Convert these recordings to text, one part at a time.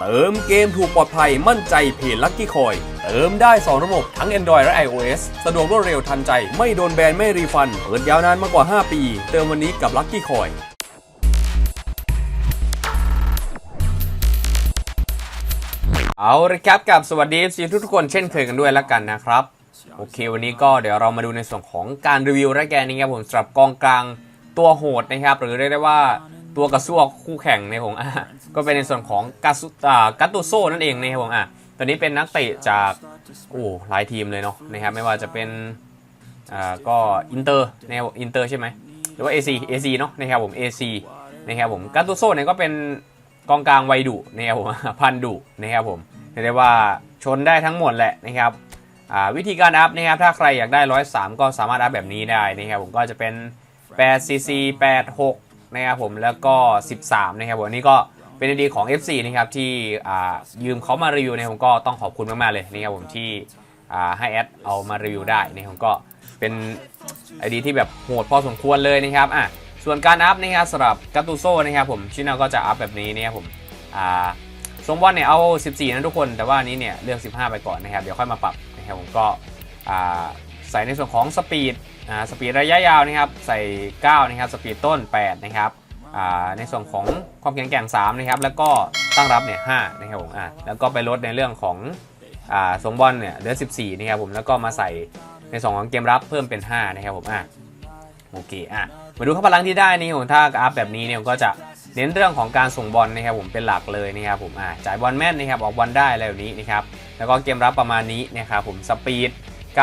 เติมเกมถูกปลอดภัยมั่นใจเพจลั c กี้คอย เติมได้ 2 ระบบทั้ง Android และ iOS สะดวกรวดเร็วทันใจ ไม่โดนแบน ไม่รีฟัน เปิดยาวนานมากกว่า 5 ปี เติมวันนี้กับลั c กี้คอยเอาละครับกับสวัสดี FC ทุกทุกคนเช่นเคยกันด้วยแล้วกันนะครับ โอเค วันนี้ก็เดี๋ยวเรามาดูในส่วนของการรีวิวและแกนนะครับผมสำหรับกองกลางตัวโหดนะครับ หรือเรียกได้ว่า ตัวกระซวกคู่แข่งในผมอะก็เป็นในส่วนของกาซุอ่ากัตตุโซนั่นเองในะครับผมอะตอนนี้เป็นนักเตะจากโอ้หลายทีมเลยเนาะนะครับไม่ว่าจะเป็นอ่าก็อินเตอร์ในอินเตอร์ใช่ไหมหรือว่า AC AC เนาะนะครับผม AC นะครับผมกัตตุโซเนี่ยก็เป็นกองกลางวัยดุนะครับผมพันดุนะครับผมเรียกได้ว่าชนได้ทั้งหมดแหละนะครับอ่าวิธีการอัพนะครับถ้าใครอยากได้ 103 ก็สามารถอัพแบบนี้ได้นะครับผมก็จะเป็น 8cc 86 นะครับผมแล้วก็ 13 นะครับผมอันนี้ก็เป็นดีของ FC นะครับที่ยืมเขามารีวิวนะครับผมก็ต้องขอบคุณมากๆเลยนะครับผมที่ให้แอดเอามารีวิวได้นะครับผมก็เป็นไอดีที่แบบโหดพอสมควรเลยนะครับอะส่วนการอัพนะครับสำหรับกัตตูโซนะครับผมชินาก็จะอัพแบบนี้นะครับผมอ่าทรงบอลเนี่ยเอา 14 นะทุกคน แต่ว่านี้เนี่ยเลือก 15 ไปก่อนนะครับ เดี๋ยวค่อยมาปรับนะครับผมก็ใส่ในส่วนของสปีด สปีดระยะยาวนะครับใส่ 9 นะครับ สปีดต้น 8 นะครับอ่าในส่วนของความแข็งแกร่ง3นะครับแล้วก็ตั้งรับเนี่ย5นะครับผมอ่าแล้วก็ไปลดในเรื่องของอ่าทรงบอลเนี่ยเหลือ 14 นะครับผมแล้วก็มาใส่ในส่วนของเกมรับเพิ่มเป็น 5 นะครับผมอ่าโอเคอะมาดูข้าพลังที่ได้นี่ผมถ้าอัพแบบนี้เนี่ยผมก็จะเน้นเรื่องของการส่งบอลนะครับผมเป็นหลักเลยนะครับผมอะจ่ายบอลแม่นนะครับออกบอลได้อะไรแบบนี้นะครับแล้วก็เกมรับประมาณนี้นะครับผมสปีด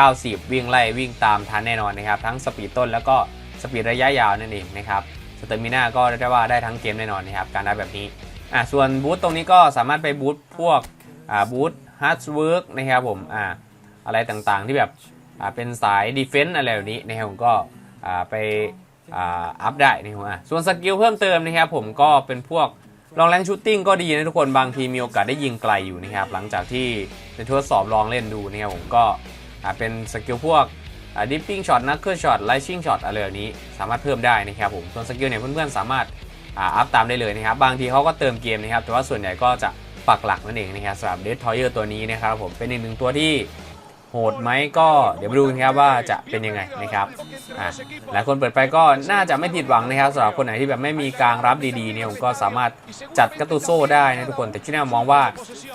90 วิ่งไล่วิ่งตามทันแน่นอนนะครับ ทั้งสปีดต้นแล้วก็สปีดระยะยาวนั่นเองนะครับสเตอร์มิน่าก็เรียกได้ว่าได้ทั้งเกมแน่นอนนะครับ การได้แบบนี้อะส่วนบูทตรงนี้ก็สามารถไปบูทพวกอ่าบูทฮาร์ดเวิร์กนะครับผมอ่าอะไรต่างๆที่แบบอ่าเป็นสายดีเฟนต์อะไรแบบนี้นะครับผมก็อ่าไปอ่าอัพได้นะครับผมอะส่วนสกิลเพิ่มเติมนะครับผมก็เป็นพวกลองแรงชูตติ้งก็ดีนะทุกคนบางทีมีโอกาสได้ยิงไกลอยู่นะครับหลังจากที่ได้ทดสอบลองเล่นดูนะครับผมก็ เป็นสกิลพวกดิปปิ้งช็อตนักเคลื่อนช็อตไลชิ่งช็อตอะไรแบบนี้สามารถเพิ่มได้นะครับผมส่วนสกิลเนี่ยเพื่อนๆสามารถอ,าอัพตามได้เลยนะครับ บางทีเขาก็เติมเกมนะครับ แต่ว่าส่วนใหญ่ก็จะปักหลักนั่นเองนะครับสำหรับเดททอยเออร์ตัวนี้นะครับผมเป็นอีกหนึ่งตัวที่ หดไหมก็เดี๋ยวมาดูกันครับว่าจะเป็นยังไงนะครับอะหลายคนเปิดไปก็น่าจะไม่ผิดหวังนะครับสำหรับคนไหนที่แบบไม่มีกลางรับดีๆเนี่ยผมก็สามารถจัดกัตตุโซได้นะทุกคนแต่ที่แน่มองว่า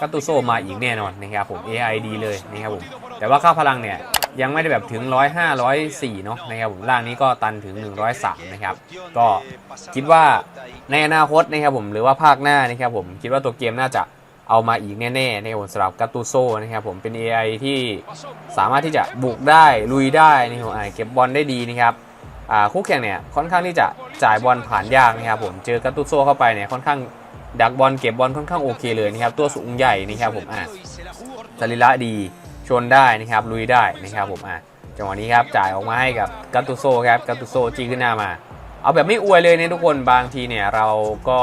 กัตตุโซมาอีกแน่นอนนะครับผม AI ดีเลยนะครับผมแต่ว่าค่าพลังเนี่ยยังไม่ได้แบบถึง 105 104 เนาะนะครับผมล่างนี้ก็ตันถึง 103 นะครับ ก็คิดว่าในอนาคตนะครับผมหรือว่าภาคหน้านะครับผมคิดว่าตัวเกมน่าจะ เอามาอีกแน่ๆในะครับผมสำหรับกัตตุโซนะครับผมเป็น AI ที่สามารถที่จะบุกได้ลุยได้นะครับผมเก็บบอลได้ดีนะครับคู่แข่งเนี่ยค่อนข้างที่จะจ่ายบอลผ่านยากนะครับผมเจอกาตุโซเข้าไปเนี่ยค่อนข้างดักบอลเก็บบอลค่อนข้างโอเคเลยนะครับตัวสูงใหญ่นะครับผมอะสรีระดีชนได้นะครับลุยได้นะครับผมอะจังหวะนี้ครับจ่ายออกมาให้กับกาตุโซครับกาตุโซจี้ขึ้นหน้ามา เอาแบบไม่อวยเลยเนี่ยทุกคนบางทีเนี่ยเราก็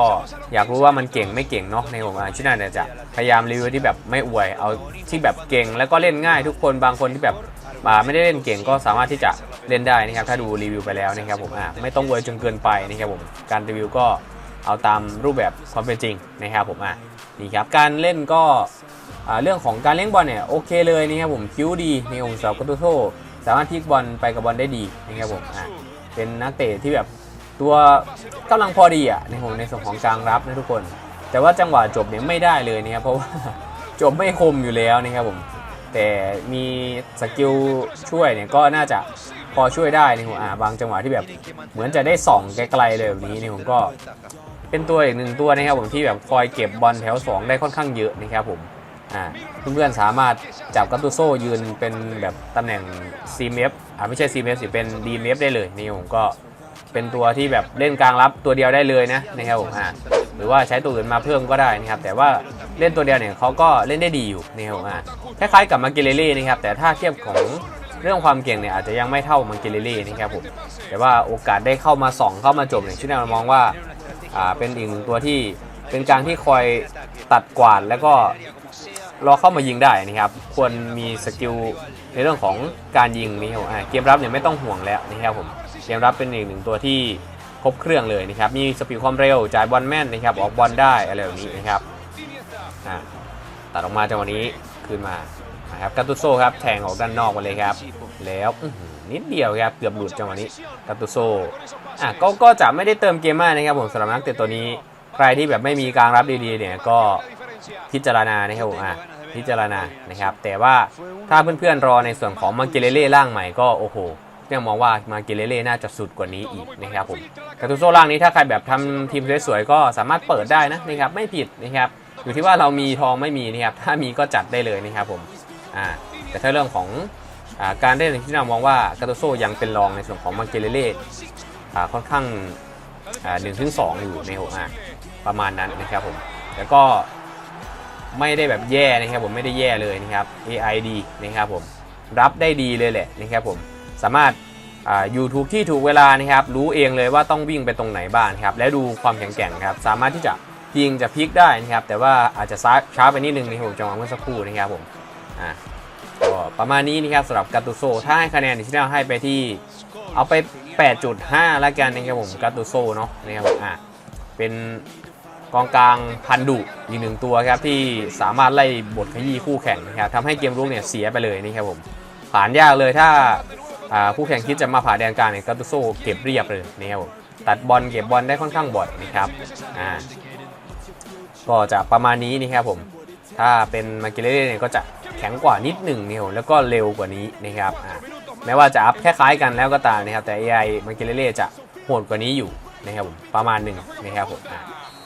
อยากรู้ว่ามันเก่งไม่เก่งเนาะในผมอะชินาเนี่ยจะพยายามรีวิวที่แบบไม่อวย เอาที่แบบเก่งแล้วก็เล่นง่าย ทุกคนบางคนที่แบบอ่าไม่ได้เล่นเก่งก็สามารถที่จะเล่นได้นะครับถ้าดูรีวิวไปแล้วนะครับผมอ่าไม่ต้องเวอร์จนเกินไปนะครับผมการรีวิวก็เอาตามรูปแบบความเป็นจริงนะครับผมอะนี่ครับการเล่นก็เรื่องของการเลี้ยงบอลเนี่ยโอเคเลยนะครับผมคิ้วดีในองค์สาวกัตโตโซสามารถพลิกบอลไปกับบอลได้ดีนะครับผมอะเป็นนักเตะที่แบบ ตัวกำลังพอดีอะในผมในส่วนของกลางรับนะทุกคน แต่ว่าจังหวะจบเนี่ยไม่ได้เลยนะครับเพราะว่าจบไม่คมอยู่แล้วนะครับผมแต่มีสกิลช่วยเนี่ยก็น่าจะพอช่วยได้นี่ผมอ่าบางจังหวะที่แบบเหมือนจะได้ส่องไกลๆเลยแบบนี้นี่ผมก็เป็นตัวอีกหนึ่งตัวนะครับผมที่แบบคอยเก็บบอลแถว 2 ได้ค่อนข้างเยอะนะครับผมอ่าเพื่อนๆสามารถจับกัตตุโซยืนเป็นแบบตำแหน่ง CMF อ่าไม่ใช่ CMF สิเป็น DMF ได้เลยนี่ผมก็ เป็นตัวที่แบบเล่นกลางรับตัวเดียวได้เลยนะนะครับผมอ่าหรือว่าใช้ตัวอื่นมาเพิ่มก็ได้นะครับแต่ว่าเล่นตัวเดียวเนี่ยเขาก็เล่นได้ดีอยู่นะครับผมอ่าคล้ายๆกับมาเกเลเล่นะครับแต่ถ้าเทียบของเรื่องความเก่งเนี่ยอาจจะยังไม่เท่ามาเกเลเล่นะครับผมแต่ว่าโอกาสได้เข้ามาส่องเข้ามาจบเนี่ยชิแนลมองว่าอ่าเป็นอีกหนึ่งตัวที่เป็นกลางที่คอยตัดกวาดแล้วก็รอเข้ามายิงได้นะครับ ควรมีสกิลในเรื่องของการยิงนี่ครับเกมรับเนี่ยไม่ต้องห่วงแล้วนะครับผม เกมรับเป็นอีกหนึ่งตัวที่ครบเครื่องเลยนะครับ มีสปีดความเร็วจ่ายบอลแม่นนะครับ ออกบอลได้อะไรแบบนี้นะครับตัดออกมาจังหวะนี้คืนมานะครับกาตุโซครับแทงออกด้านนอกมาเลยครับ แล้วนิดเดียวครับเกือบหลุดจังหวะนี้กาตุโซอะก็ก็จะไม่ได้เติมเกมมากนะครับผมสำหรับนักเตะตัวนี้ ใครที่แบบไม่มีการรับดีๆเนี่ยก็พิจารณานะครับผมอะพิจารณานะครับ แต่ว่าถ้าเพื่อนๆรอในส่วนของมาเกเลเล่ร่างใหม่ก็โอ้โห ยังมองว่ามาเกเลเล่น่าจะสุดกว่านี้อีกนะครับผมกาตุโซร่างนี้ถ้าใครแบบทำทีมสวยๆก็สามารถเปิดได้นะนะครับไม่ผิดนะครับอยู่ที่ว่าเรามีทองไม่มีนะครับถ้ามีก็จัดได้เลยนะครับผมอ่าแต่ถ้าเรื่องของอาการเล่นที่เรามองว่ากาตุโซยังเป็นรองในส่วนของมาเกเลเล่อ่ค่อนข้างหนึ่งถึงสองอยู่ในหกอะประมาณนั้นนะครับผมแล้วก็ไม่ได้แบบแย่นะครับผมไม่ได้แย่เลยนะครับ AI ดีนะครับผมรับได้ดีเลยแหละนะครับผม สามารถออยู่ถูกที่ถูกเวลานะครับ รู้เองเลยว่าต้องวิ่งไปตรงไหนบ้างครับ และดูความแข็งแกร่งครับ สามารถที่จะยิงจะพลิกได้นะครับ แต่ว่าอาจจะช้าไปนิดนึงในผมจังหวะเมื่อสักครู่นะครับผมอ่าก็ประมาณนี้นะครับสำหรับกาตูโซถ้าให้คะแนนที่เราให้ไปที่เอาไป 8.5 แล้วกันนะครับผมกาตูโซเนาะนะครับอะเป็นกองกลางพันดุอีกหนึ่งตัวครับที่สามารถไล่บทขยี้คู่แข่งนะครับทำให้เกมรุกเนี่ยเสียไปเลยนะครับผมผ่านยากเลยถ้า อ่าคู่แข่งคิดจะมาผ่าแดนกลางเนี่ยกาตูโซเก็บเรียบเลยนะครับตัดบอลเก็บบอลได้ค่อนข้างบ่อยนะครับอ่าก็จะประมาณนี้นะครับผม ถ้าเป็นมาเกเล่เนี่ยก็จะแข็งกว่านิดหนึ่งนะครับแล้วก็เร็วกว่านี้นะครับอ่าแม้ว่าจะอัพคล้ายๆกันแล้วก็ตามนะครับแต่ AI มันเกเล่ๆจะโหดกว่านี้อยู่นะครับผมประมาณหนึ่งนะครับผมอะ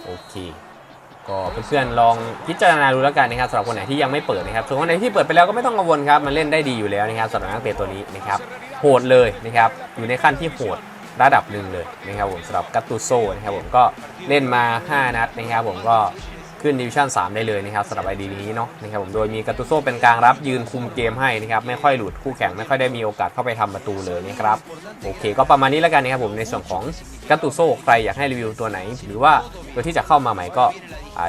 โอเคก็เพื่อนๆลองพิจารณาดูแล้วกันนะครับสำหรับคนไหนที่ยังไม่เปิดนะครับส่วนคนไหนที่เปิดไปแล้วก็ไม่ต้องกังวลครับมันเล่นได้ดีอยู่แล้วนะครับสำหรับนักเตะตัวนี้นะครับ โหดเลยนะครับอยู่ในขั้นที่โหดระดับหนึ่งเลยนะครับผมสำหรับกัตตูโซนะครับผมก็เล่นมา 5 นัดนะครับผมก็ขึ้นดิวิชั่น 3 ได้เลยนะครับสำหรับไอดีนี้เนาะนะครับผมโดยมีกาตูโซเป็นกลางรับยืนคุมเกมให้นะครับไม่ค่อยหลุดคู่แข่งไม่ค่อยได้มีโอกาสเข้าไปทำประตูเลยนะครับโอเค ก็ประมาณนี้แล้วกันนะครับผมในส่วนของกาตูโซใครอยากให้รีวิวตัวไหน หรือว่าตัวที่จะเข้ามาใหม่ก็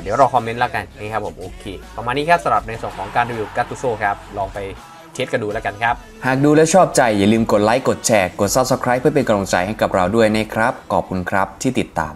เดี๋ยวรอคอมเมนต์แล้วกันนะครับผมโอเคประมาณนี้ครับสำหรับในส่วนของการรีวิวกาตูโซครับลองไป เทสกันดูแล้วกันครับ หากดูแล้วชอบใจอย่าลืมกดไลค์กดแชร์กด Subscribe เพื่อเป็นกำลังใจให้กับเราด้วยนะครับ ขอบคุณครับที่ติดตาม